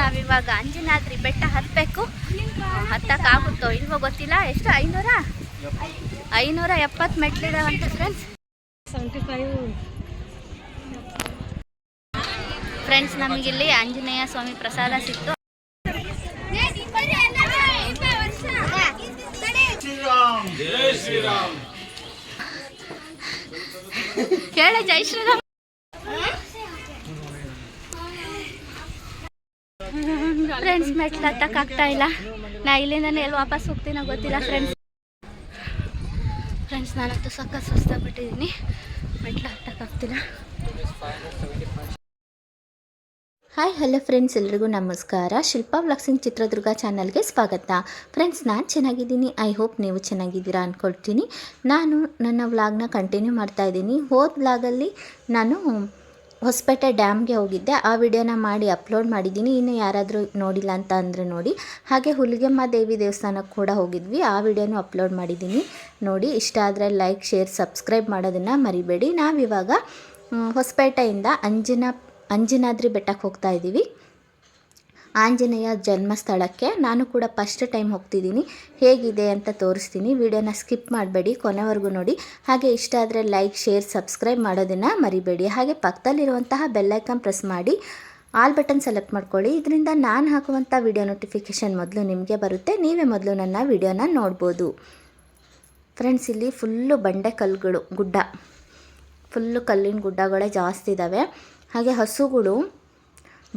ನಾವಿವಾಗ ಅಂಜನಾದ್ರಿ ಬೆಟ್ಟ ಹತ್ತಬೇಕು ಹತ್ತಕ್ಕಾಗುತ್ತೋ ಇಲ್ವೋ ಗೊತ್ತಿಲ್ಲ. ಎಷ್ಟು? ಐನೂರ? ಐನೂರ ಎಪ್ಪತ್ತು ಮೆಟ್ಲಿದಾವಂತೆ ಫ್ರೆಂಡ್ಸ್ ಸೆವೆಂಟಿ ಫೈವ್ ಫ್ರೆಂಡ್ಸ್ ನಮಗಿಲ್ಲಿ ಆಂಜನೇಯ ಸ್ವಾಮಿ ಪ್ರಸಾದ ಸಿಕ್ತು. ಕೇಳ, ಜೈ ಶ್ರೀರಾಮ್. ಫ್ರೆಂಡ್ಸ್ ಮೆಟ್ಲು ಹತ್ತಕ್ಕಾಗ್ತಾ ಇಲ್ಲ ನಾ ಇಲ್ಲಿಂದನೇ ಎಲ್ಲಿ ವಾಪಸ್ ಹೋಗ್ತೀನೋ ಗೊತ್ತಿಲ್ಲ ಫ್ರೆಂಡ್ಸ್ ಫ್ರೆಂಡ್ಸ್ ನಾನಂತೂ ಸಕ್ಕ ಸುಸ್ತಾಗ್ಬಿಟ್ಟಿದ್ದೀನಿ ಮೆಟ್ಲು ಹತ್ತಕ್ಕಾಗ್ತಿಲ್ಲ ಹಾಯ್ ಹಲೋ ಫ್ರೆಂಡ್ಸ್ ಎಲ್ರಿಗೂ ನಮಸ್ಕಾರ. ಶಿಲ್ಪಾ ವ್ಲಾಗ್ಸಿಂಗ್ ಚಿತ್ರದುರ್ಗ ಚಾನಲ್ಗೆ ಸ್ವಾಗತ. ಫ್ರೆಂಡ್ಸ್ ನಾನು ಚೆನ್ನಾಗಿದ್ದೀನಿ. ಐ ಹೋಪ್ ನೀವು ಚೆನ್ನಾಗಿದ್ದೀರಾ ಅಂದ್ಕೊಳ್ತೀನಿ ನಾನು ನನ್ನ ವ್ಲಾಗ್ನ ಕಂಟಿನ್ಯೂ ಮಾಡ್ತಾ ಇದ್ದೀನಿ. ಹೋದ ವ್ಲಾಗಲ್ಲಿ ನಾನು ಹೊಸಪೇಟೆ ಡ್ಯಾಮ್ಗೆ ಹೋಗಿದ್ದೆ. ಆ ವಿಡಿಯೋನ ಮಾಡಿ ಅಪ್ಲೋಡ್ ಮಾಡಿದ್ದೀನಿ. ಇನ್ನು ಯಾರಾದರೂ ನೋಡಿಲ್ಲ ಅಂತ ಅಂದರೆ ನೋಡಿ. ಹಾಗೆ ಹುಲಿಗೆಮ್ಮ ದೇವಿ ದೇವಸ್ಥಾನಕ್ಕೆ ಕೂಡ ಹೋಗಿದ್ವಿ. ಆ ವಿಡಿಯೋನು ಅಪ್ಲೋಡ್ ಮಾಡಿದ್ದೀನಿ. ನೋಡಿ, ಇಷ್ಟ ಆದರೆ ಲೈಕ್, ಶೇರ್, ಸಬ್ಸ್ಕ್ರೈಬ್ ಮಾಡೋದನ್ನು ಮರಿಬೇಡಿ. ನಾವಿವಾಗ ಹೊಸಪೇಟೆಯಿಂದ ಅಂಜನ, ಅಂಜನಾದ್ರಿ ಬೆಟ್ಟಕ್ಕೆ ಹೋಗ್ತಾ ಇದ್ದೀವಿ. ಆಂಜನೇಯ ಜನ್ಮಸ್ಥಳಕ್ಕೆ ನಾನು ಕೂಡ ಫಸ್ಟ್ ಟೈಮ್ ಹೋಗ್ತಿದ್ದೀನಿ. ಹೇಗಿದೆ ಅಂತ ತೋರಿಸ್ತೀನಿ. ವಿಡಿಯೋನ ಸ್ಕಿಪ್ ಮಾಡಬೇಡಿ, ಕೊನೆವರೆಗೂ ನೋಡಿ. ಹಾಗೆ ಇಷ್ಟ ಆದರೆ ಲೈಕ್ ಶೇರ್ ಸಬ್ಸ್ಕ್ರೈಬ್ ಮಾಡೋದನ್ನು ಮರಿಬೇಡಿ. ಹಾಗೆ ಪಕ್ಕದಲ್ಲಿರುವಂತಹ ಬೆಲ್ಲೈಕನ್ ಪ್ರೆಸ್ ಮಾಡಿ ಆಲ್ ಬಟನ್ ಸೆಲೆಕ್ಟ್ ಮಾಡ್ಕೊಳ್ಳಿ. ಇದರಿಂದ ನಾನು ಹಾಕುವಂಥ ವಿಡಿಯೋ ನೋಟಿಫಿಕೇಷನ್ ಮೊದಲು ನಿಮಗೆ ಬರುತ್ತೆ. ನೀವೇ ಮೊದಲು ನನ್ನ ವಿಡಿಯೋನ ನೋಡ್ಬೋದು. ಫ್ರೆಂಡ್ಸ್ ಇಲ್ಲಿ ಫುಲ್ಲು ಬಂಡೆ ಕಲ್ಲುಗಳು, ಗುಡ್ಡ. ಫುಲ್ಲು ಕಲ್ಲಿನ ಗುಡ್ಡಗಳೇ ಜಾಸ್ತಿ ಇದ್ದಾವೆ ಹಾಗೆ ಹಸುಗಳು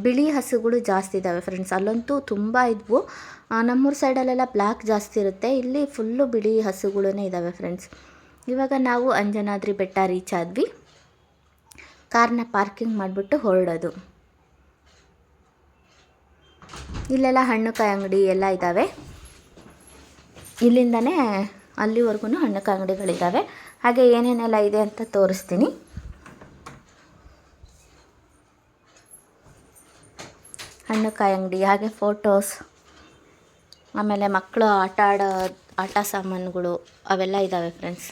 ಬಿಳಿ ಹಸುಗಳು ಜಾಸ್ತಿ ಇದ್ದಾವೆ ಫ್ರೆಂಡ್ಸ್ ಅಲ್ಲಂತೂ ತುಂಬ ಇದ್ವು. ನಮ್ಮೂರು ಸೈಡಲ್ಲೆಲ್ಲ ಬ್ಲ್ಯಾಕ್ ಜಾಸ್ತಿ ಇರುತ್ತೆ. ಇಲ್ಲಿ ಫುಲ್ಲು ಬಿಳಿ ಹಸುಗಳೇ ಇದ್ದಾವೆ ಫ್ರೆಂಡ್ಸ್ ಇವಾಗ ನಾವು ಅಂಜನಾದ್ರಿ ಬೆಟ್ಟ ರೀಚ್ ಆದ್ವಿ. ಕಾರ್ನ ಪಾರ್ಕಿಂಗ್ ಮಾಡಿಬಿಟ್ಟು ಹೊರಡೋದು. ಇಲ್ಲೆಲ್ಲ ಹಣ್ಣು ಕಾಯಿ ಅಂಗಡಿ ಎಲ್ಲ ಇದ್ದಾವೆ. ಇಲ್ಲಿಂದನೇ ಅಲ್ಲಿವರೆಗೂ ಹಣ್ಣು ಕಾಯಿ ಅಂಗಡಿಗಳಿದ್ದಾವೆ. ಹಾಗೆ ಏನೇನೆಲ್ಲ ಇದೆ ಅಂತ ತೋರಿಸ್ತೀನಿ. ಹಣ್ಣು ಕಾಯಿ ಅಂಗಡಿ, ಹಾಗೆ ಫೋಟೋಸ್ ಆಮೇಲೆ ಮಕ್ಕಳು ಆಟ ಆಡೋ, ಆಟ ಸಾಮಾನುಗಳು ಅವೆಲ್ಲ ಇದ್ದಾವೆ ಫ್ರೆಂಡ್ಸ್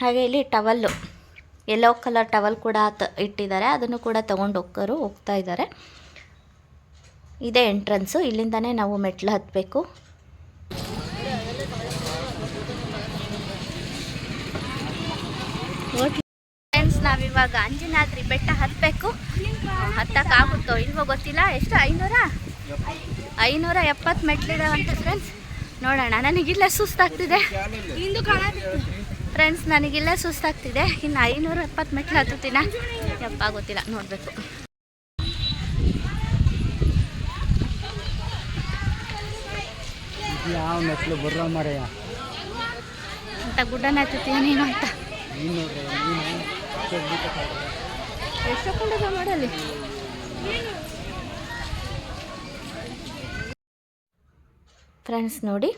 ಹಾಗೆ ಇಲ್ಲಿ ಟವಲ್ಲು ಎಲ್ಲೋ ಕಲರ್ ಟವಲ್ ಕೂಡ ಇಟ್ಟಿದ್ದಾರೆ. ಅದನ್ನು ಕೂಡ ತೊಗೊಂಡು ಹೋಗೋರು ಹೋಗ್ತಾ ಇದ್ದಾರೆ. ಇದೇ ಎಂಟ್ರೆನ್ಸು ಇಲ್ಲಿಂದನೇ ನಾವು ಮೆಟ್ಲು ಹತ್ತಬೇಕು ನಾವಿವಾಗ ಅಂಜನಾದ್ರಿ ಬೆಟ್ಟ ಹತ್ತಬೇಕು ಹತ್ತಕ್ಕಾಗುತ್ತೋ ಇಲ್ವೋ ಗೊತ್ತಿಲ್ಲ. ಎಷ್ಟು? ಐನೂರ? ಐನೂರ ಎಪ್ಪತ್ತು ಮೆಟ್ಲಿದಾವಂತೆ ಫ್ರೆಂಡ್ಸ್ ನೋಡೋಣ. ನನಗಿಲ್ಲ ಸುಸ್ತಾಗ್ತಿದೆ. ಫ್ರೆಂಡ್ಸ್ ನನಗಿಲ್ಲ ಸುಸ್ತಾಗ್ತಿದೆ. ಇನ್ನು ಐನೂರ ಎಪ್ಪತ್ತು ಮೆಟ್ಲು ಹತ್ತುತ್ತೀನ? ಯಪ್ಪ ಗೊತ್ತಿಲ್ಲ. ನೋಡಬೇಕು. ಯಾವ ಮೆಟ್ಲು? ಮರೆಯ? ಅಂತ ಗುಡ್ಡನ ಹತ್ತುತ್ತೀಯ ನೀನು ಅಂತ. ಫ್ರೆಂಡ್ಸ್ ನೋಡಿ,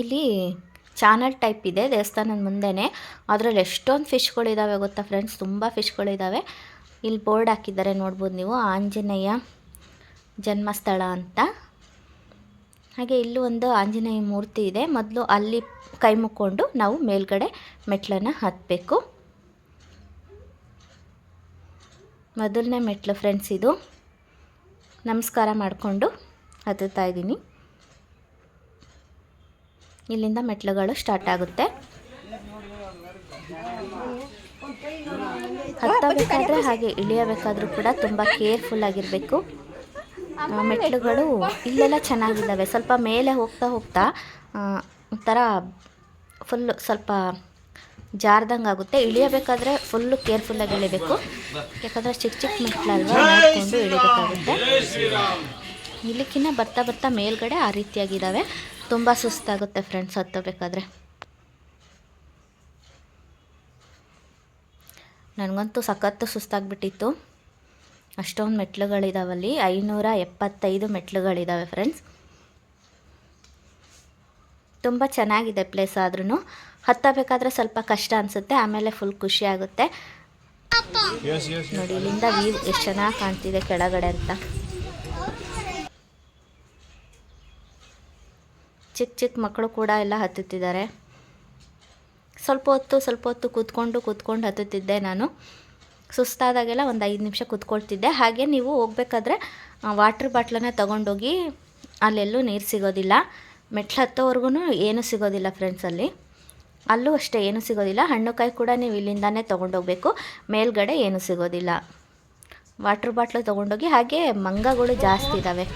ಇಲ್ಲಿ ಚಾನಲ್ ಟೈಪ್ ಇದೆ, ದೇವಸ್ಥಾನದ ಮುಂದೆನೇ. ಅದರಲ್ಲಿ ಎಷ್ಟೊಂದು ಫಿಶ್ಗಳಿದ್ದಾವೆ ಗೊತ್ತಾ ಫ್ರೆಂಡ್ಸ್ ತುಂಬ ಫಿಶ್ಗಳಿದ್ದಾವೆ ಇಲ್ಲಿ ಬೋರ್ಡ್ ಹಾಕಿದ್ದಾರೆ ನೋಡ್ಬೋದು ನೀವು. ಆಂಜನೇಯ ಜನ್ಮಸ್ಥಳ ಅಂತ. ಹಾಗೆ ಇಲ್ಲೂ ಒಂದು ಆಂಜನೇಯ ಮೂರ್ತಿ ಇದೆ. ಮೊದಲು ಅಲ್ಲಿ ಕೈ ಮುಕ್ಕೊಂಡು ನಾವು ಮೇಲ್ಗಡೆ ಮೆಟ್ಲನ್ನು ಹತ್ತಬೇಕು ಮೊದಲನೇ ಮೆಟ್ಲು ಫ್ರೆಂಡ್ಸ್ ಇದು. ನಮಸ್ಕಾರ ಮಾಡಿಕೊಂಡು ಹತ್ತುತ್ತಾ ಇದ್ದೀನಿ. ಇಲ್ಲಿಂದ ಮೆಟ್ಲುಗಳು ಸ್ಟಾರ್ಟ್ ಆಗುತ್ತೆ. ಹತ್ತಬೇಕಾದ್ರೆ ಹಾಗೆ ಇಳಿಯಬೇಕಾದ್ರೂ ಕೂಡ ತುಂಬ ಕೇರ್ಫುಲ್ ಆಗಿರಬೇಕು. ಮೆಟ್ಲುಗಳು ಇಲ್ಲೆಲ್ಲ ಚೆನ್ನಾಗಿದ್ದಾವೆ. ಸ್ವಲ್ಪ ಮೇಲೆ ಹೋಗ್ತಾ ಹೋಗ್ತಾ ಒಂಥರ ಫುಲ್ಲು ಸ್ವಲ್ಪ ಜಾರ್ದಂಗೆ ಆಗುತ್ತೆ ಇಳಿಯಬೇಕಾದ್ರೆ ಫುಲ್ಲು ಕೇರ್ಫುಲ್ಲಾಗಿ ಇಳಿಬೇಕು. ಯಾಕಂದರೆ ಚಿಕ್ಕ ಚಿಕ್ಕ ಮೆಟ್ಲಲ್ವಾ ನೋಡಿಕೊಂಡು ಇಳಿಬೇಕಾಗುತ್ತೆ. ಇಲ್ಲಿಕ್ಕಿನ್ನ ಬರ್ತಾ ಬರ್ತಾ ಮೇಲ್ಗಡೆ ಆ ರೀತಿಯಾಗಿದ್ದಾವೆ. ತುಂಬ ಸುಸ್ತಾಗುತ್ತೆ ಫ್ರೆಂಡ್ಸ್ ಹತ್ತಬೇಕಾದ್ರೆ. ನನಗಂತೂ ಸಖತ್ತು ಸುಸ್ತಾಗ್ಬಿಟ್ಟಿತ್ತು. ಅಷ್ಟೊಂದು ಮೆಟ್ಲುಗಳಿದಾವಲ್ಲಿ. ಐನೂರ ಎಪ್ಪತ್ತೈದು ಮೆಟ್ಲುಗಳಿದ್ದಾವೆ ಫ್ರೆಂಡ್ಸ್ ತುಂಬ ಚೆನ್ನಾಗಿದೆ ಪ್ಲೇಸ್ ಆದ್ರೂ ಹತ್ತಬೇಕಾದ್ರೆ ಸ್ವಲ್ಪ ಕಷ್ಟ ಅನಿಸುತ್ತೆ ಆಮೇಲೆ ಫುಲ್ ಖುಷಿ ಆಗುತ್ತೆ. ನೋಡಿ ಇಲ್ಲಿಂದ ವ್ಯೂ ಎಷ್ಟು ಚೆನ್ನಾಗಿ ಕಾಣ್ತಿದೆ ಕೆಳಗಡೆ ಅಂತ. ಚಿಕ್ಕ ಚಿಕ್ಕ ಮಕ್ಕಳು ಕೂಡ ಎಲ್ಲ ಹತ್ತುತ್ತಿದ್ದಾರೆ. ಸ್ವಲ್ಪ ಹೊತ್ತು ಸ್ವಲ್ಪ ಹೊತ್ತು ಕೂತ್ಕೊಂಡು ಕೂತ್ಕೊಂಡು ಹತ್ತುತ್ತಿದ್ದೆ ನಾನು. ಸುಸ್ತಾದಾಗೆಲ್ಲ ಒಂದು ಐದು ನಿಮಿಷ ಕೂತ್ಕೊಳ್ತಿದ್ದೆ. ಹಾಗೆ ನೀವು ಹೋಗ್ಬೇಕಾದ್ರೆ ವಾಟ್ರ್ ಬಾಟ್ಲನ್ನ ತೊಗೊಂಡೋಗಿ ಅಲ್ಲೆಲ್ಲೂ ನೀರು ಸಿಗೋದಿಲ್ಲ. ಮೆಟ್ಲು ಹತ್ತೋವರೆಗೂ ಏನೂ ಸಿಗೋದಿಲ್ಲ ಫ್ರೆಂಡ್ಸ್ ಅಲ್ಲಿ ಅಷ್ಟೇ ಏನೂ ಸಿಗೋದಿಲ್ಲ. ಹಣ್ಣುಕಾಯಿ ಕೂಡ ನೀವು ಇಲ್ಲಿಂದಾನೇ ತೊಗೊಂಡೋಗ್ಬೇಕು. ಮೇಲ್ಗಡೆ ಏನೂ ಸಿಗೋದಿಲ್ಲ. ವಾಟ್ರ್ ಬಾಟ್ಲು ತೊಗೊಂಡೋಗಿ ಹಾಗೆ ಮಂಗಗಳು ಜಾಸ್ತಿ ಇದ್ದಾವೆ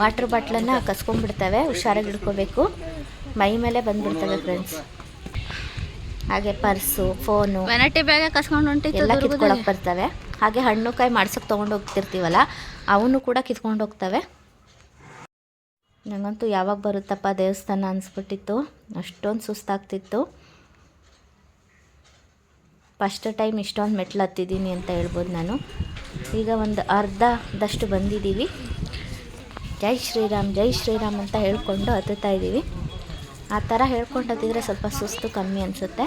ವಾಟ್ರ್ ಬಾಟ್ಲನ್ನು ಕಸ್ಕೊಂಡ್ಬಿಡ್ತವೆ. ಹುಷಾರಾಗಿ ಹಿಡ್ಕೋಬೇಕು. ಮೈ ಮೇಲೆ ಬಂದ್ಬಿಡ್ತವೆ ಫ್ರೆಂಡ್ಸ್ ಹಾಗೆ ಪರ್ಸು ಫೋನು ವೆನಟಿ ಬ್ಯಾಗ್ ಕಸ್ಕೊಂಡು ಎಲ್ಲ ಕಿತ್ಕೊಳಕ್ಕೆ ಬರ್ತವೆ. ಹಾಗೆ ಹಣ್ಣು ಕಾಯಿ ಮಾಡ್ಸೋಕೆ ತೊಗೊಂಡು ಹೋಗ್ತಿರ್ತೀವಲ್ಲ ಅವನು ಕೂಡ ಕಿತ್ಕೊಂಡು ಹೋಗ್ತವೆ ನನಗಂತೂ ಯಾವಾಗ ಬರುತ್ತಪ್ಪ ದೇವಸ್ಥಾನ ಅನಿಸ್ಬಿಟ್ಟಿತ್ತು, ಅಷ್ಟೊಂದು ಸುಸ್ತಾಗ್ತಿತ್ತು. ಫಸ್ಟ್ ಟೈಮ್ ಇಷ್ಟೊಂದು ಮೆಟ್ಲು ಹತ್ತಿದ್ದೀನಿ ಅಂತ ಹೇಳ್ಬೋದು ನಾನು. ಈಗ ಒಂದು ಅರ್ಧದಷ್ಟು ಬಂದಿದ್ದೀವಿ. ಜೈ ಶ್ರೀರಾಮ್ ಜೈ ಶ್ರೀರಾಮ್ ಅಂತ ಹೇಳ್ಕೊಂಡು ಹತ್ತುತ್ತಾ ಇದ್ದೀವಿ. ಆ ಥರ ಹೇಳ್ಕೊಂಡು ಹತ್ತಿದ್ರೆ ಸ್ವಲ್ಪ ಸುಸ್ತು ಕಮ್ಮಿ ಅನಿಸುತ್ತೆ.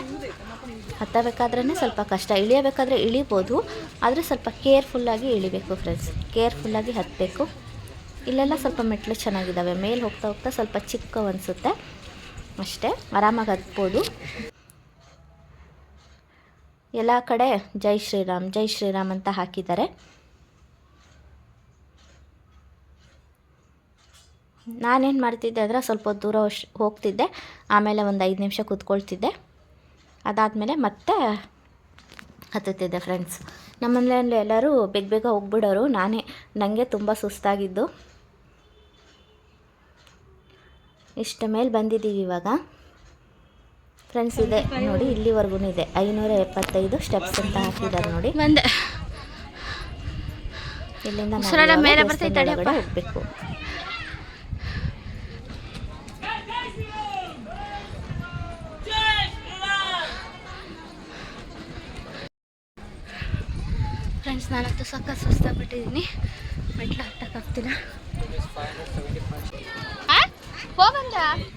ಹತ್ತಬೇಕಾದ್ರೇ ಸ್ವಲ್ಪ ಕಷ್ಟ. ಇಳಿಯಬೇಕಾದ್ರೆ ಇಳಿಬೋದು, ಆದರೆ ಸ್ವಲ್ಪ ಕೇರ್ಫುಲ್ಲಾಗಿ ಇಳಿಬೇಕು ಫ್ರೆಂಡ್ಸ್ ಕೇರ್ಫುಲ್ಲಾಗಿ ಹತ್ತಬೇಕು. ಇಲ್ಲೆಲ್ಲ ಸ್ವಲ್ಪ ಮೆಟ್ಲು ಚೆನ್ನಾಗಿದ್ದಾವೆ. ಮೇಲೆ ಹೋಗ್ತಾ ಹೋಗ್ತಾ ಸ್ವಲ್ಪ ಚಿಕ್ಕ ಅನಿಸುತ್ತೆ. ಅಷ್ಟೇ, ಆರಾಮಾಗಿ ಹತ್ಬೋದು. ಎಲ್ಲ ಕಡೆ ಜೈ ಶ್ರೀರಾಮ್ ಜೈ ಶ್ರೀರಾಮ್ ಅಂತ ಹಾಕಿದ್ದಾರೆ. ನಾನೇನು ಮಾಡ್ತಿದ್ದೆ ಅಂದರೆ ಸ್ವಲ್ಪ ದೂರ ಹೋಗ್ತಿದ್ದೆ. ಆಮೇಲೆ ಒಂದು ಐದು ನಿಮಿಷ ಕೂತ್ಕೊಳ್ತಿದ್ದೆ. ಅದಾದಮೇಲೆ ಮತ್ತೆ ಹತ್ತುತ್ತಿದ್ದೆ ಫ್ರೆಂಡ್ಸ್ ನಮ್ಮ ಮನೆಯಲ್ಲಿ ಎಲ್ಲರೂ ಬೇಗ ಬೇಗ ಹೋಗ್ಬಿಡೋರು. ನಾನೇ ನನಗೆ ತುಂಬ ಸುಸ್ತಾಗಿದ್ದು. ಇಷ್ಟ ಮೇಲೆ ಬಂದಿದ್ದೀವಿ ಇವಾಗ. ಫ್ರೆಂಡ್ಸ್ ಇದೆ ನೋಡಿ ಇಲ್ಲಿವರೆಗೂ ಇದೆ. ಐನೂರ ಎಪ್ಪತ್ತೈದು ಸ್ಟೆಪ್ಸ್ ಅಂತ ಹಾಕಿದ್ದಾರೆ ನೋಡಿ. ಬಂದೆ ಇಲ್ಲಿಂದ ಮೇಲೆ ಹೋಗ್ಬೇಕು. ಫ್ರೆಂಡ್ಸ್ ನಾನಂತೂ ಸಕ್ಕ ಸುಸ್ತಾಗ್ಬಿಟ್ಟಿದ್ದೀನಿ. ಮೆಟ್ಲು ಹತ್ತಕ್ಕಾಗ್ತಿಲ್ಲ. ಹೋಗಂದ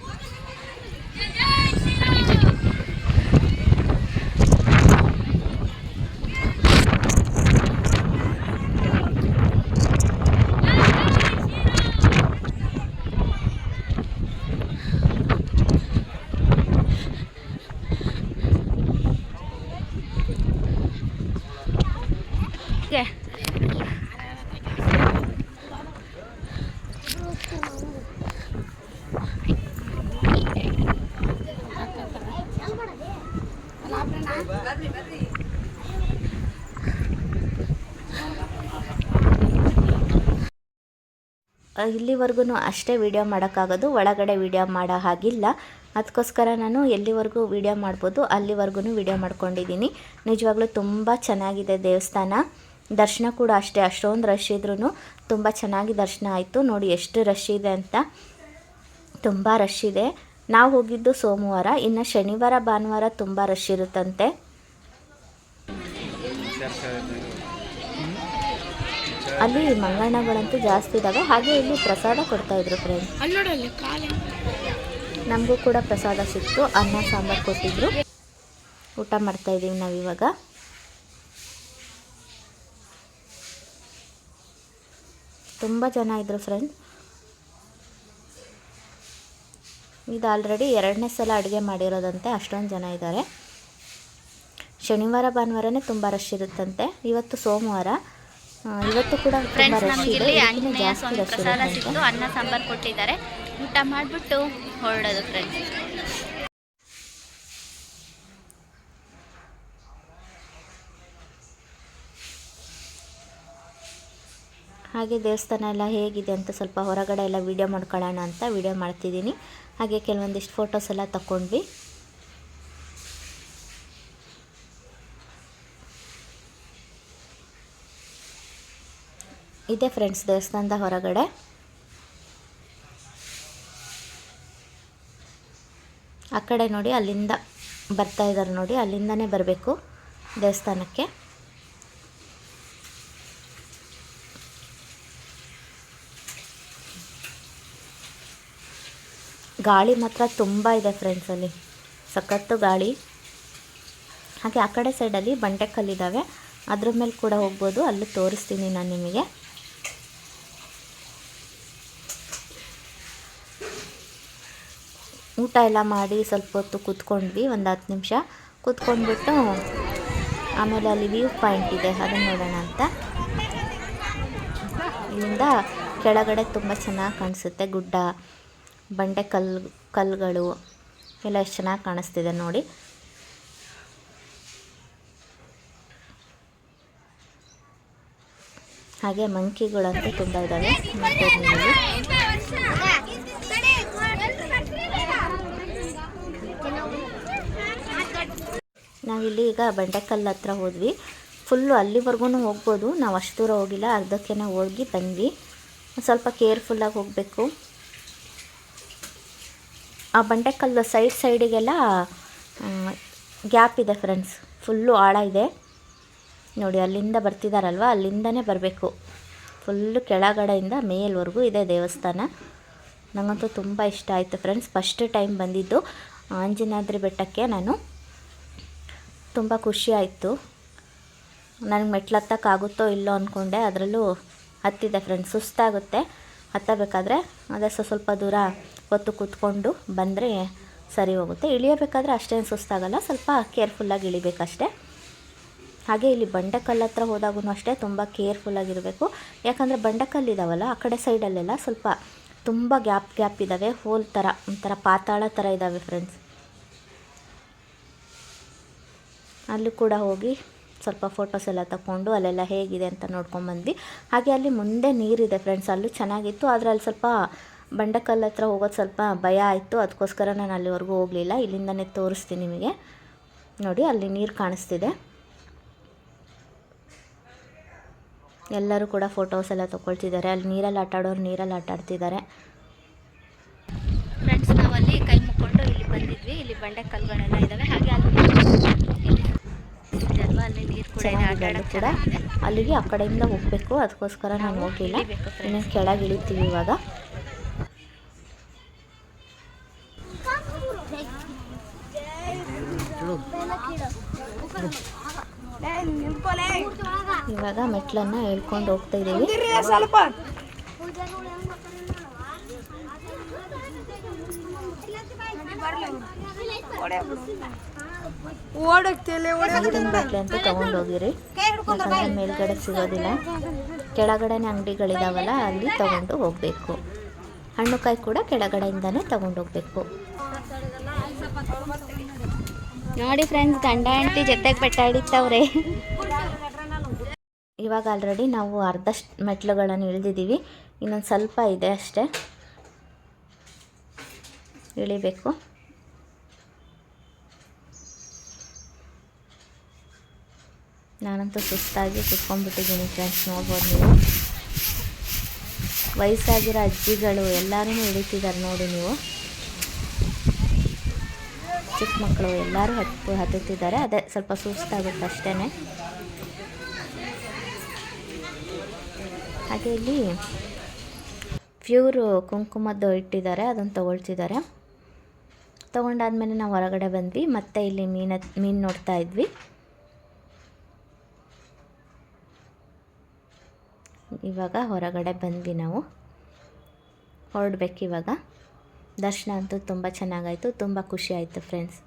ಇಲ್ಲಿವರೆಗೂ ಅಷ್ಟೇ ವೀಡಿಯೋ ಮಾಡೋಕ್ಕಾಗೋದು, ಒಳಗಡೆ ವಿಡಿಯೋ ಮಾಡೋ ಹಾಗಿಲ್ಲ. ಅದಕ್ಕೋಸ್ಕರ ನಾನು ಎಲ್ಲಿವರೆಗೂ ವಿಡಿಯೋ ಮಾಡ್ಬೋದು ಅಲ್ಲಿವರೆಗೂ ವಿಡಿಯೋ ಮಾಡ್ಕೊಂಡಿದ್ದೀನಿ. ನಿಜವಾಗ್ಲೂ ತುಂಬ ಚೆನ್ನಾಗಿದೆ ದೇವಸ್ಥಾನ. ದರ್ಶನ ಕೂಡ ಅಷ್ಟೇ, ಅಷ್ಟೊಂದು ರಶ್ ಇದ್ರೂ ತುಂಬ ಚೆನ್ನಾಗಿ ದರ್ಶನ ಆಯಿತು. ನೋಡಿ ಎಷ್ಟು ರಶ್ ಇದೆ ಅಂತ. ತುಂಬ ರಶ್ ಇದೆ. ನಾವು ಹೋಗಿದ್ದು ಸೋಮವಾರ, ಇನ್ನು ಶನಿವಾರ, ಭಾನುವಾರ ತುಂಬ ರಶ್ ಇರುತ್ತಂತೆ. ಅಲ್ಲಿ ಮಂಗಣ್ಣಗಳಂತೂ ಜಾಸ್ತಿ ಇದ್ದಾವೆ ಹಾಗೆ ಇಲ್ಲಿ ಪ್ರಸಾದ ಕೊಡ್ತಾ ಇದ್ರು ಫ್ರೆಂಡ್ಸ್ ನಮಗೂ ಕೂಡ ಪ್ರಸಾದ ಸಿಕ್ತು. ಅನ್ನ ಸಾಂಬಾರು ಕೊಟ್ಟಿದ್ರು. ಊಟ ಮಾಡ್ತಾ ಇದ್ದೀವಿ ನಾವಿವಾಗ ತುಂಬ ಜನ ಇದ್ದರು ಫ್ರೆಂಡ್ ಇದು ಆಲ್ರೆಡಿ ಎರಡನೇ ಸಲ ಅಡುಗೆ ಮಾಡಿರೋದಂತೆ. ಅಷ್ಟೊಂದು ಜನ ಇದ್ದಾರೆ ಶನಿವಾರ ಭಾನುವಾರನೇ ತುಂಬ ರಶ್ ಇರುತ್ತಂತೆ. ಇವತ್ತು ಸೋಮವಾರ. ಇವತ್ತು ಕೂಡ ಫ್ರೆಂಡ್ಸ್ ನಮಗಿಲ್ಲಿ ಆಂಜನೇಯ ಸ್ವಾಮಿ ಪ್ರಸಾದ ಸಿಕ್ತು. ಅನ್ನ ಸಾಂಬಾರ್ ಕೊಟ್ಟಿದ್ದಾರೆ. ಊಟ ಮಾಡಿಬಿಟ್ಟು ಹೊರಡೋದು ಫ್ರೆಂಡ್ಸ್ ಹಾಗೆ ದೇವಸ್ಥಾನ ಎಲ್ಲ ಹೇಗಿದೆ ಅಂತ ಸ್ವಲ್ಪ ಹೊರಗಡೆ ಎಲ್ಲ ವೀಡಿಯೋ ಮಾಡ್ಕೊಳ್ಳೋಣ ಅಂತ ವೀಡಿಯೋ ಮಾಡ್ತಿದ್ದೀನಿ. ಹಾಗೆ ಕೆಲವೊಂದಿಷ್ಟು ಫೋಟೋಸ್ ಎಲ್ಲ ತಗೊಂಡ್ವಿ ಇದೆ ಫ್ರೆಂಡ್ಸ್, ದೇವಸ್ಥಾನದ ಹೊರಗಡೆ. ಆ ಕಡೆ ನೋಡಿ, ಅಲ್ಲಿಂದ ಬರ್ತಾ ಇದ್ದಾರೆ ನೋಡಿ, ಅಲ್ಲಿಂದನೇ ಬರಬೇಕು ದೇವಸ್ಥಾನಕ್ಕೆ. ಗಾಳಿ ಮಾತ್ರ ತುಂಬ ಇದೆ ಫ್ರೆಂಡ್ಸ್ ಅಲ್ಲಿ, ಸಖತ್ತು ಗಾಳಿ. ಹಾಗೆ ಆ ಕಡೆ ಸೈಡಲ್ಲಿ ಬಂಡೆಕಲ್ಲಿದ್ದಾವೆ ಅದ್ರ ಮೇಲೆ ಕೂಡ ಹೋಗ್ಬೋದು, ಅಲ್ಲಿ ತೋರಿಸ್ತೀನಿ ನಾನು ನಿಮಗೆ. ಊಟ ಎಲ್ಲ ಮಾಡಿ ಸ್ವಲ್ಪ ಹೊತ್ತು ಕೂತ್ಕೊಂಡ್ವಿ, ಒಂದು ಹತ್ತು ನಿಮಿಷ. ಕೂತ್ಕೊಂಡ್ಬಿಟ್ಟು ಆಮೇಲೆ ಅಲ್ಲಿ ವ್ಯೂ ಪಾಯಿಂಟ್ ಇದೆ ಅದನ್ನು ನೋಡೋಣ ಅಂತ. ಇಲ್ಲಿಂದ ಕೆಳಗಡೆ ತುಂಬ ಚೆನ್ನಾಗಿ ಕಾಣಿಸುತ್ತೆ, ಗುಡ್ಡ, ಬಂಡೆ ಕಲ್ಲು ಕಲ್ಲುಗಳು ಎಲ್ಲ ಎಷ್ಟು ಚೆನ್ನಾಗಿ ಕಾಣಿಸ್ತಿದೆ ನೋಡಿ. ಹಾಗೆ ಮಂಕಿಗಳಂತೂ ತುಂಬ ಇದ್ದಾವೆ ನೋಡ್ಬೋದು ನೀವು ಇಲ್ಲಿ. ನಾವಿಲ್ಲಿ ಈಗ ಬಂಡೆಕಲ್ಲು ಹತ್ರ ಹೋದ್ವಿ. ಫುಲ್ಲು ಅಲ್ಲಿವರೆಗೂ ಹೋಗ್ಬೋದು. ನಾವು ಅಷ್ಟು ದೂರ ಹೋಗಿಲ್ಲ. ಅರ್ಧಕ್ಕೆ ಹೋಗಿ ಬಂದ್ವಿ. ಸ್ವಲ್ಪ ಕೇರ್ಫುಲ್ಲಾಗಿ ಹೋಗಬೇಕು. ಆ ಬಂಡೆಕಲ್ಲು ಸೈಡ್ ಸೈಡಿಗೆಲ್ಲ ಗ್ಯಾಪ್ ಇದೆ ಫ್ರೆಂಡ್ಸ್ ಫುಲ್ಲು ಆಳ ಇದೆ. ನೋಡಿ, ಅಲ್ಲಿಂದ ಬರ್ತಿದಾರಲ್ವ? ಅಲ್ಲಿಂದನೇ ಬರಬೇಕು. ಫುಲ್ಲು ಕೆಳಗಡೆಯಿಂದ ಮೇಲ್ವರೆಗೂ ಇದೆ ದೇವಸ್ಥಾನ. ನನಗಂತೂ ತುಂಬ ಇಷ್ಟ ಆಯಿತು ಫ್ರೆಂಡ್ಸ್ ಫಸ್ಟ್ ಟೈಮ್ ಬಂದಿದ್ದು. ಆಂಜನಾದ್ರಿ ಬೆಟ್ಟಕ್ಕೆ ನಾನು. ತುಂಬ ಖುಷಿ ಆಯಿತು. ನನಗೆ ಮೆಟ್ಲು ಹತ್ತಕ್ಕಾಗುತ್ತೋ ಇಲ್ಲೋ ಅಂದ್ಕೊಂಡೆ ಅದರಲ್ಲೂ ಹತ್ತಿದೆ ಫ್ರೆಂಡ್ಸ್ ಸುಸ್ತಾಗುತ್ತೆ. ಹತ್ತಬೇಕಾದ್ರೆ ಅದೇ ಸ್ವ- ಸ್ವಲ್ಪ ದೂರ ಹೊತ್ತು ಕೂತ್ಕೊಂಡು ಬಂದರೆ ಸರಿ ಹೋಗುತ್ತೆ. ಇಳಿಯಬೇಕಾದ್ರೆ ಅಷ್ಟೇನು ಸುಸ್ತಾಗಲ್ಲ. ಸ್ವಲ್ಪ ಕೇರ್ಫುಲ್ಲಾಗಿ ಇಳಿಬೇಕಷ್ಟೇ. ಹಾಗೆ ಇಲ್ಲಿ ಬಂಡೆಕಲ್ಲು ಹತ್ರ ಹೋದಾಗೂ ಅಷ್ಟೇ ತುಂಬ ಕೇರ್ಫುಲ್ಲಾಗಿರಬೇಕು ಯಾಕಂದರೆ ಬಂಡೆಕಲ್ಲು ಇದಾವಲ್ಲ, ಆ ಕಡೆ ಸೈಡಲ್ಲೆಲ್ಲ ಸ್ವಲ್ಪ ತುಂಬ ಗ್ಯಾಪ್ ಗ್ಯಾಪ್ ಇದ್ದಾವೆ ಹೋಲ್ ಥರ ಒಂಥರ ಪಾತಾಳ ಥರ ಇದ್ದಾವೆ ಫ್ರೆಂಡ್ಸ್ ಅಲ್ಲಿ ಕೂಡ ಹೋಗಿ ಸ್ವಲ್ಪ ಫೋಟೋಸ್ ಎಲ್ಲ ತಗೊಂಡು ಅಲ್ಲೆಲ್ಲ ಹೇಗಿದೆ ಅಂತ ನೋಡ್ಕೊಂಬಂದ್ವಿ ಹಾಗೆ ಅಲ್ಲಿ ಮುಂದೆ ನೀರಿದೆ ಫ್ರೆಂಡ್ಸ್ ಅಲ್ಲೂ ಚೆನ್ನಾಗಿತ್ತು. ಆದರೆ ಅಲ್ಲಿ ಸ್ವಲ್ಪ ಬಂಡಕಲ್ ಹತ್ರ ಹೋಗೋದು ಸ್ವಲ್ಪ ಭಯ ಆಯಿತು. ಅದಕ್ಕೋಸ್ಕರ ನಾನು ಅಲ್ಲಿವರೆಗೂ ಹೋಗಲಿಲ್ಲ. ಇಲ್ಲಿಂದನೇ ತೋರಿಸ್ತೀನಿ ನಿಮಗೆ. ನೋಡಿ, ಅಲ್ಲಿ ನೀರು ಕಾಣಿಸ್ತಿದೆ. ಎಲ್ಲರೂ ಕೂಡ ಫೋಟೋಸ್ ಎಲ್ಲ ತಗೊಳ್ತಿದ್ದಾರೆ. ಅಲ್ಲಿ ನೀರಲ್ಲಿ ಆಟ ಆಡೋರು ನೀರಲ್ಲಿ ಆಟ ಆಡ್ತಿದ್ದಾರೆ ಫ್ರೆಂಡ್ಸ್ ನಾವಲ್ಲಿ ಕೈ ಮುಕ್ಕೊಂಡು ಇಲ್ಲಿ ಬಂದಿದ್ವಿ. ಇಲ್ಲಿ ಬಂಡೆ ಕಲ್ಲುಗಳೆಲ್ಲ ಇದ್ದಾವೆ ಹಾಗೆ ಅಲ್ಲಿ ಅಲ್ವಾ ಅಲ್ಲಿ ನೀರು ಕೂಡ ಇದೆ, ಆಟ ಕೂಡ ಅಲ್ಲಿಗೆ ಆ ಕಡೆಯಿಂದ ಹೋಗಬೇಕು. ಅದಕ್ಕೋಸ್ಕರ ನಾನು ಹೋಗಲಿಲ್ಲ ಇನ್ನು ಕೆಳಗೆ ಇಳಿತೀವಿ ಇವಾಗ. ಇವಾಗ ಮೆಟ್ಲನ್ನ ಹೇಳ್ಕೊಂಡು ಹೋಗ್ತಾ ಇದ್ದೀವಿ ಸ್ವಲ್ಪ ಅಂತ ತಗೊಂಡೋಗಿರಿ. ಯಾಕಂದ್ರೆ ಮೇಲ್ಗಡೆ ಸಿಗೋದಿಲ್ಲ. ಕೆಳಗಡೆನೆ ಅಂಗಡಿಗಳಿದಾವಲ್ಲ ಅಲ್ಲಿ ತಗೊಂಡು ಹೋಗಬೇಕು. ಹಣ್ಣು ಕಾಯಿ ಕೂಡ ಕೆಳಗಡೆಯಿಂದನೇ ತಗೊಂಡು ಹೋಗ್ಬೇಕು. ನೋಡಿ ಫ್ರೆಂಡ್ಸ್ ಗಂಡ ಹೆಂಡತಿ ಜೊತೆಗೆ ಬೆಟ್ಟ ಹಿಡಿತಾವ್ರೆ ಇವಾಗ ಆಲ್ರೆಡಿ ನಾವು ಅರ್ಧಷ್ಟು ಮೆಟ್ಲುಗಳನ್ನು ಇಳಿದಿದ್ದೀವಿ. ಇನ್ನೊಂದು ಸ್ವಲ್ಪ ಇದೆ ಅಷ್ಟೇ. ಇಳಿಬೇಕು. ನಾನಂತೂ ಸುಸ್ತಾಗಿ ಕುತ್ಕೊಂಡ್ಬಿಟ್ಟಿದ್ದೀನಿ ಫ್ರೆಂಡ್ಸ್ ನೋಡ್ಬೋದು ನೀವು. ವಯಸ್ಸಾಗಿರೋ ಅಜ್ಜಿಗಳು ಎಲ್ಲರೂ ಹಿಡಿತಿದ್ದಾರೆ ನೋಡಿ ನೀವು. ಚಿಕ್ಕ ಮಕ್ಕಳು ಎಲ್ಲರೂ ಹತ್ತು, ಹತ್ತುತ್ತಿದ್ದಾರೆ. ಅದೇ ಸ್ವಲ್ಪ ಸುಸ್ತಾಗುತ್ತೆ ಅಷ್ಟೇ ಹಾಗೆ ಇಲ್ಲಿ ಪ್ಯೂರು ಕುಂಕುಮದ್ದು ಇಟ್ಟಿದ್ದಾರೆ, ಅದನ್ನು ತೊಗೊಳ್ತಿದ್ದಾರೆ. ತೊಗೊಂಡಾದ್ಮೇಲೆ ನಾವು ಹೊರಗಡೆ ಬಂದ್ವಿ. ಮತ್ತೆ ಇಲ್ಲಿ ಮೀನ ಮೀನು ನೋಡ್ತಾ ಇದ್ವಿ. ಇವಾಗ ಹೊರಗಡೆ ಬಂದ್ವಿ ನಾವು. ಹೊರಡ್ಬೇಕು ಇವಾಗ. ದರ್ಶನ ಅಂತೂ ತುಂಬ ಚೆನ್ನಾಗಾಯಿತು, ತುಂಬ ಖುಷಿ ಆಯಿತು ಫ್ರೆಂಡ್ಸ್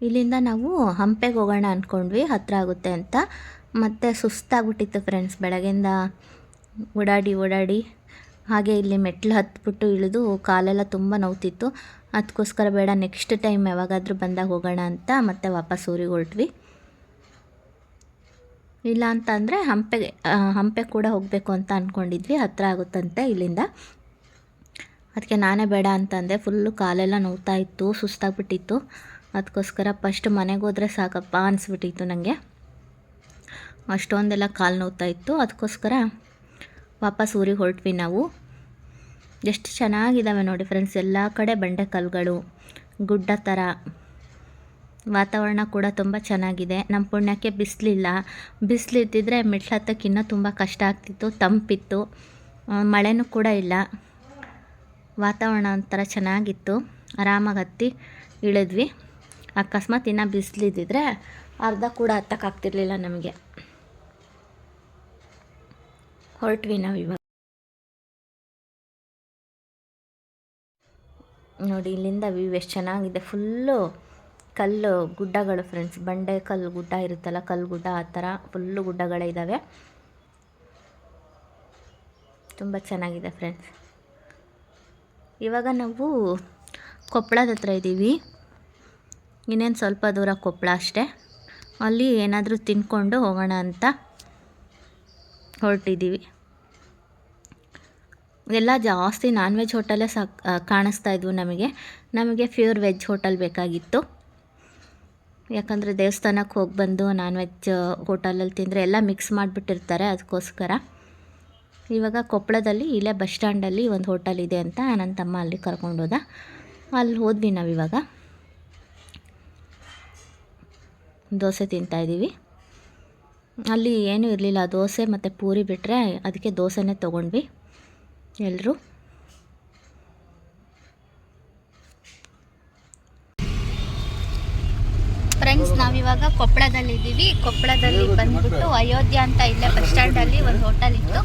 ಇಲ್ಲಿಂದ ನಾವು ಹಂಪೆಗೆ ಹೋಗೋಣ ಅಂದ್ಕೊಂಡ್ವಿ ಹತ್ತಿರ ಆಗುತ್ತೆ ಅಂತ. ಮತ್ತೆ ಸುಸ್ತಾಗ್ಬಿಟ್ಟಿತ್ತು ಫ್ರೆಂಡ್ಸ್ ಬೆಳಗ್ಗೆಯಿಂದ ಓಡಾಡಿ ಓಡಾಡಿ. ಹಾಗೆ ಇಲ್ಲಿ ಮೆಟ್ಲು ಹತ್ಬಿಟ್ಟು ಇಳಿದು ಕಾಲೆಲ್ಲ ತುಂಬ ನೋವ್ತಿತ್ತು. ಅದಕ್ಕೋಸ್ಕರ ಬೇಡ ನೆಕ್ಸ್ಟ್ ಟೈಮ್ ಯಾವಾಗಾದರೂ ಬಂದಾಗ ಹೋಗೋಣ ಅಂತ ಮತ್ತೆ ವಾಪಸ್ ಊರಿಗೆ ಹೊರಟ್ವಿ. ಇಲ್ಲ ಅಂತ ಅಂದರೆ ಹಂಪೆಗೆ ಹಂಪೆ ಕೂಡ ಹೋಗಬೇಕು ಅಂತ ಅಂದ್ಕೊಂಡಿದ್ವಿ ಹತ್ತಿರ ಆಗುತ್ತಂತೆ ಇಲ್ಲಿಂದ. ಅದಕ್ಕೆ ನಾನೇ ಬೇಡ ಅಂತಂದೆ ಫುಲ್ಲು ಕಾಲೆಲ್ಲ ನೋವ್ತಾ ಇತ್ತು, ಸುಸ್ತಾಗ್ಬಿಟ್ಟಿತ್ತು. ಅದಕ್ಕೋಸ್ಕರ ಫಸ್ಟ್ ಮನೆಗೆ ಹೋದರೆ ಸಾಕಪ್ಪ ಅನಿಸ್ಬಿಟ್ಟಿತ್ತು ನನಗೆ ಅಷ್ಟೊಂದೆಲ್ಲ ಕಾಲು ನೋವ್ತಾ ಇತ್ತು, ಅದಕ್ಕೋಸ್ಕರ ವಾಪಸ್ ಊರಿಗೆ ಹೊರಟ್ವಿ ನಾವು. ಎಷ್ಟು ಚೆನ್ನಾಗಿದ್ದಾವೆ ನೋಡಿ ಫ್ರೆಂಡ್ಸ್ ಎಲ್ಲ ಕಡೆ ಬಂಡೆ ಕಲ್ಲುಗಳು ಗುಡ್ಡ ಥರ ವಾತಾವರಣ ಕೂಡ ತುಂಬ ಚೆನ್ನಾಗಿದೆ. ನಮ್ಮ ಪುಣ್ಯಕ್ಕೆ ಬಿಸಿಲಿಲ್ಲ. ಬಿಸಿಲಿದ್ದಿದ್ರೆ ಇನ್ನೂ ತುಂಬ ಕಷ್ಟ ಆಗ್ತಿತ್ತು, ತಂಪಿತ್ತು. ಮಳೆನೂ ಕೂಡ ಇಲ್ಲ. ವಾತಾವರಣ ಒಂಥರ ಚೆನ್ನಾಗಿತ್ತು. ಆರಾಮಾಗಿ ಹತ್ತಿ ಇಳಿದ್ವಿ. ಅಕಸ್ಮಾತ್ ಇನ್ನು ಬಿಸಿಲಿದ್ದಿದ್ರೆ ಅರ್ಧ ಕೂಡ ಹತ್ತಕ್ಕಾಗ್ತಿರ್ಲಿಲ್ಲ ನಮಗೆ. ಹೊರಟ್ವಿ ನಾವು ಇವಾಗ. ನೋಡಿ, ಇಲ್ಲಿಂದ ವ್ಯೂ ಎಷ್ಟು ಚೆನ್ನಾಗಿದೆ. ಫುಲ್ಲು ಕಲ್ಲು, ಗುಡ್ಡಗಳು ಫ್ರೆಂಡ್ಸ್ ಬಂಡೆ ಕಲ್ಲು, ಗುಡ್ಡ ಇರುತ್ತಲ್ಲ, ಕಲ್ಲು, ಗುಡ್ಡ, ಆ ಥರ ಫುಲ್ಲು ಗುಡ್ಡಗಳಿದ್ದಾವೆ ತುಂಬ ಚೆನ್ನಾಗಿದೆ ಫ್ರೆಂಡ್ಸ್ ಇವಾಗ ನಾವು ಕೊಪ್ಪಳದ ಹತ್ರ ಇದ್ದೀವಿ ಇನ್ನೇನು ಸ್ವಲ್ಪ ದೂರ ಕೊಪ್ಪಳ ಅಷ್ಟೇ. ಅಲ್ಲಿ ಏನಾದರೂ ತಿನ್ಕೊಂಡು ಹೋಗೋಣ ಅಂತ ಹೊರಟಿದ್ದೀವಿ ಎಲ್ಲ ಜಾಸ್ತಿ ನಾನ್ ವೆಜ್ ಹೋಟೆಲೇ ಸಾಕ್ ಕಾಣಿಸ್ತಾ ಇದ್ವು ನಮಗೆ. ನಮಗೆ ಪ್ಯೂರ್ ವೆಜ್ ಹೋಟೆಲ್ ಬೇಕಾಗಿತ್ತು. ಯಾಕಂದರೆ ದೇವಸ್ಥಾನಕ್ಕೆ ಹೋಗಿ ಬಂದು ನಾನ್ ವೆಜ್ ಹೋಟೆಲಲ್ಲಿ ತಿಂದರೆ ಎಲ್ಲ ಮಿಕ್ಸ್ ಮಾಡಿಬಿಟ್ಟಿರ್ತಾರೆ ಅದಕ್ಕೋಸ್ಕರ. ಇವಾಗ ಕೊಪ್ಪಳದಲ್ಲಿ ಇಲ್ಲೇ ಬಸ್ ಸ್ಟ್ಯಾಂಡಲ್ಲಿ ಒಂದು ಹೋಟೆಲ್ ಇದೆ ಅಂತ ನನ್ನ ತಮ್ಮ ಅಲ್ಲಿ ಕರ್ಕೊಂಡೋದ ಅಲ್ಲಿ ಹೋದ್ವಿ ನಾವಿವಾಗ ದೋಸೆ ತಿಂತಾಯಿದ್ದೀವಿ ಅಲ್ಲಿ ಏನೂ ಇರಲಿಲ್ಲ, ದೋಸೆ ಮತ್ತು ಪೂರಿ ಬಿಟ್ಟರೆ ಅದಕ್ಕೆ ದೋಸೆನೇ ತೊಗೊಂಡ್ವಿ. ಎಲ್ಲರೂ ಫ್ರೆಂಡ್ಸ್ ನಾವಿವಾಗ ಕೊಪ್ಪಳದಲ್ಲಿ ಇದ್ದೀವಿ ಕೊಪ್ಪಳದಲ್ಲಿ ಬಂದ್ಬಿಟ್ಟು ಅಯೋಧ್ಯ ಅಂತ ಇಲ್ಲೇ ಬಸ್ ಸ್ಟ್ಯಾಂಡಲ್ಲಿ ಒಂದು ಹೋಟೆಲ್ ಇತ್ತು.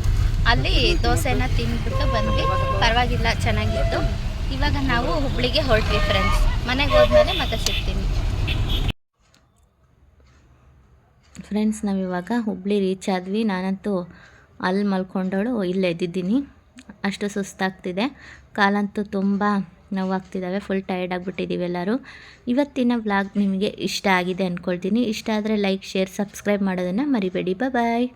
ಅಲ್ಲಿ ದೋಸೆನ ತಿಂದ್ಬಿಟ್ಟು ಬಂದ್ವಿ. ಪರವಾಗಿಲ್ಲ ಚೆನ್ನಾಗಿತ್ತು. ಇವಾಗ ನಾವು ಹುಬ್ಳಿಗೆ ಹೊರಟ್ವಿ ಫ್ರೆಂಡ್ಸ್ ಮನೆಗೆ ಹೋದ್ಮೇಲೆ ಮತ್ತೆ ಸಿಗ್ತೀನಿ. ಫ್ರೆಂಡ್ಸ್ ನಾವಿವಾಗ ಹುಬ್ಳಿ ರೀಚ್ ಆದ್ವಿ. ನಾನಂತೂ ಅಲ್ಲಿ ಮಲ್ಕೊಂಡವಳು ಇಲ್ಲೇ ಎದ್ದಿದ್ದೀನಿ ಅಷ್ಟು ಸುಸ್ತಾಗ್ತಿದೆ. ಕಾಲಂತೂ ತುಂಬ ನೋವಾಗ್ತಿದ್ದಾವೆ ಫುಲ್ ಟಯರ್ಡ್ ಆಗಿಬಿಟ್ಟಿದ್ದೀವಿ ಎಲ್ಲರೂ. ಇವತ್ತಿನ ವ್ಲಾಗ್ ನಿಮಗೆ ಇಷ್ಟ ಆಗಿದೆ ಅಂದ್ಕೊಳ್ತೀನಿ ಇಷ್ಟ ಆದರೆ ಲೈಕ್ ಶೇರ್ ಸಬ್ಸ್ಕ್ರೈಬ್ ಮಾಡೋದನ್ನು ಮರಿಬೇಡಿ. ಬಾಯ್